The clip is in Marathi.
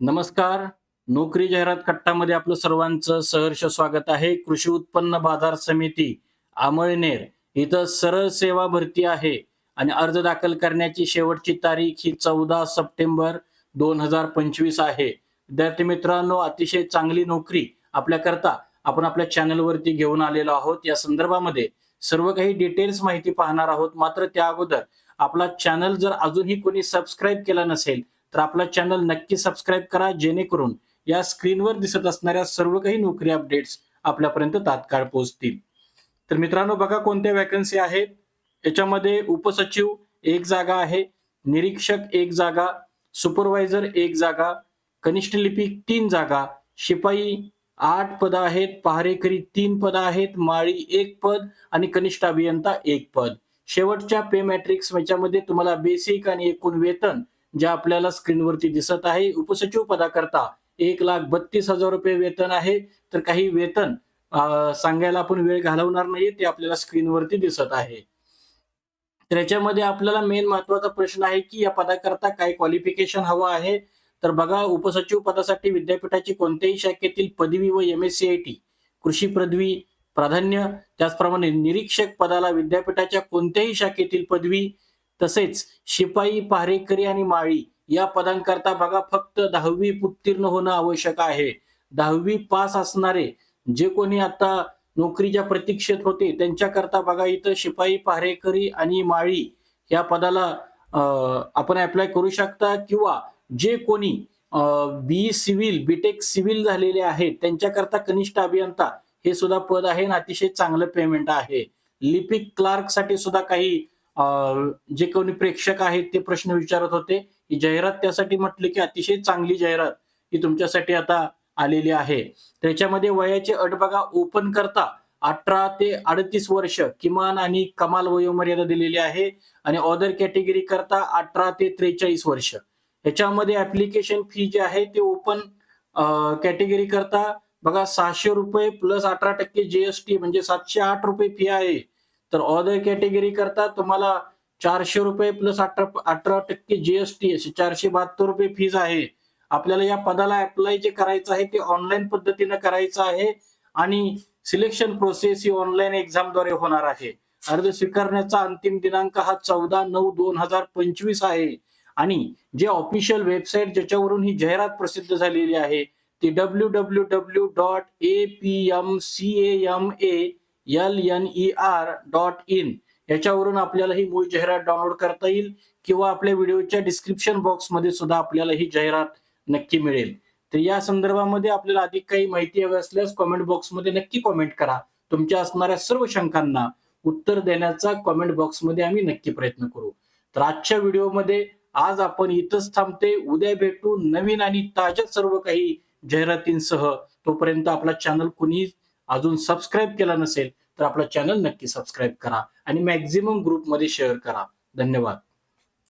नमस्कार. नोकरी जाहिरात कट्टामध्ये आपलं सर्वांचं सहर्ष स्वागत आहे. कृषी उत्पन्न बाजार समिती आमळनेर इथं सरळ सेवा भरती आहे. आणि अर्ज दाखल करण्याची शेवटची तारीख ही चौदा सप्टेंबर दोन हजार पंचवीस आहे. विद्यार्थी मित्रांनो अतिशय चांगली नोकरी आपल्याकरता आपण आपल्या चॅनलवरती घेऊन आलेलो आहोत. या संदर्भामध्ये सर्व काही डिटेल्स माहिती पाहणार आहोत. मात्र त्या अगोदर आपला चॅनल जर अजूनही कोणी सबस्क्राईब केला नसेल तर आपला चॅनल नक्की सबस्क्राईब करा जेणेकरून या स्क्रीनवर दिसत असणाऱ्या सर्व काही नोकरी अपडेट्स आपल्यापर्यंत तात्काळ पोहोचतील. तर मित्रांनो बघा कोणत्या वॅकन्सी आहेत. याच्यामध्ये उपसचिव एक जागा आहे निरीक्षक एक जागा सुपरवायझर एक जागा कनिष्ठ लिपिक तीन जागा शिपाई आठ पद आहेत पहारेकरी तीन पद आहेत माळी एक पद आणि कनिष्ठ अभियंता एक पद. शेवटच्या पे मॅट्रिक्स याच्यामध्ये तुम्हाला बेसिक आणि एकूण वेतन ज्या आपल्याला स्क्रीनवरती दिसत आहे. उपसचिव पदाकरता एक लाख बत्तीस हजार रुपये वेतन आहे. तर काही वेतन सांगायला आपण वेळ घालवणार नाही ते आपल्याला स्क्रीनवरती दिसत आहे. तर याच्यामध्ये आपल्याला मेन महत्त्वाचा प्रश्न आहे की या पदाकरता काय क्वालिफिकेशन हवं आहे? तर बघा उपसचिव पदासाठी विद्यापीठाची कोणत्याही शाखेतील पदवी व M S C I T कृषी पदवी प्राधान्य त्याचप्रमाणे निरीक्षक पदाला विद्यापीठाच्या कोणत्याही शाखेतील पदवी तसेच शिपाई पहारेकरी आणि माळी या पदांकरता बघा फक्त दहावी उत्तीर्ण होणं आवश्यक आहे. दहावी पास असणारे जे कोणी आता नोकरीच्या प्रतीक्षेत होते त्यांच्याकरता बघा इथं शिपाई पहारेकरी आणि माळी या पदाला आपण अप्लाय करू शकता किंवा जे कोणी बी सिव्हिल बीटेक सिव्हिल झालेले आहेत त्यांच्याकरता कनिष्ठ अभियंता हे सुद्धा पद आहे आणि अतिशय चांगलं पेमेंट आहे. लिपिक क्लार्कसाठी सुद्धा काही जे कोणी प्रेक्षक आहेत ते प्रश्न विचारत होते ही जाहिरात त्यासाठी म्हटले की अतिशय चांगली जाहिरात ही तुमच्यासाठी आता आलेली आहे. त्याच्यामध्ये वयाची अट बघा ओपन करता अठरा ते अडतीस वर्ष किमान आणि कमाल वयोमर्यादा दिलेली आहे आणि ऑदर कॅटेगरी करता अठरा ते त्रेचाळीस वर्ष. याच्यामध्ये ऍप्लिकेशन फी जी आहे ते ओपन कॅटेगरी करता बघा सहाशे रुपये प्लस अठरा टक्के जीएसटी म्हणजे सातशे आठ रुपये फी आहे. तर ऑदर कॅटेगरी करता तुम्हाला चारशे रुपये प्लस अठरा अठरा टक्के जीएसटी असे चारशे बहात्तर रुपये फीज आहे. आपल्याला या पदाला अप्लाय जे करायचं आहे ते ऑनलाईन पद्धतीनं करायचं आहे आणि सिलेक्शन प्रोसेस ही ऑनलाईन एक्झामद्वारे होणार आहे. अर्ज स्वीकारण्याचा अंतिम दिनांक हा चौदा नऊ दोन हजार पंचवीस आहे. आणि जे ऑफिशियल वेबसाईट ज्याच्यावरून ही जाहिरात प्रसिद्ध झालेली आहे ती W W W dot A P M C M A L N E R dot in याच्यावरून आपल्याला ही मूळ जाहिरात डाउनलोड करता येईल किंवा आपल्या व्हिडिओच्या डिस्क्रिप्शन बॉक्समध्ये सुद्धा आपल्याला ही जाहिरात नक्की मिळेल. तर या संदर्भामध्ये आपल्याला अधिक काही माहिती हवी असल्यास कॉमेंट बॉक्समध्ये नक्की कॉमेंट करा. तुमच्या असणाऱ्या सर्व शंकांना उत्तर देण्याचा कॉमेंट बॉक्समध्ये आम्ही नक्की प्रयत्न करू. तर आजच्या व्हिडिओमध्ये आज आपण इथंच थांबते. उद्या भेटू नवीन आणि ताज्या सर्व काही जाहिरातींसह. तोपर्यंत आपला चॅनल कुणी अजून सबस्क्राईब केला नसेल तर आपला चॅनल नक्की सबस्क्राईब करा आणि मॅक्झिमम ग्रुपमध्ये शेअर करा. धन्यवाद.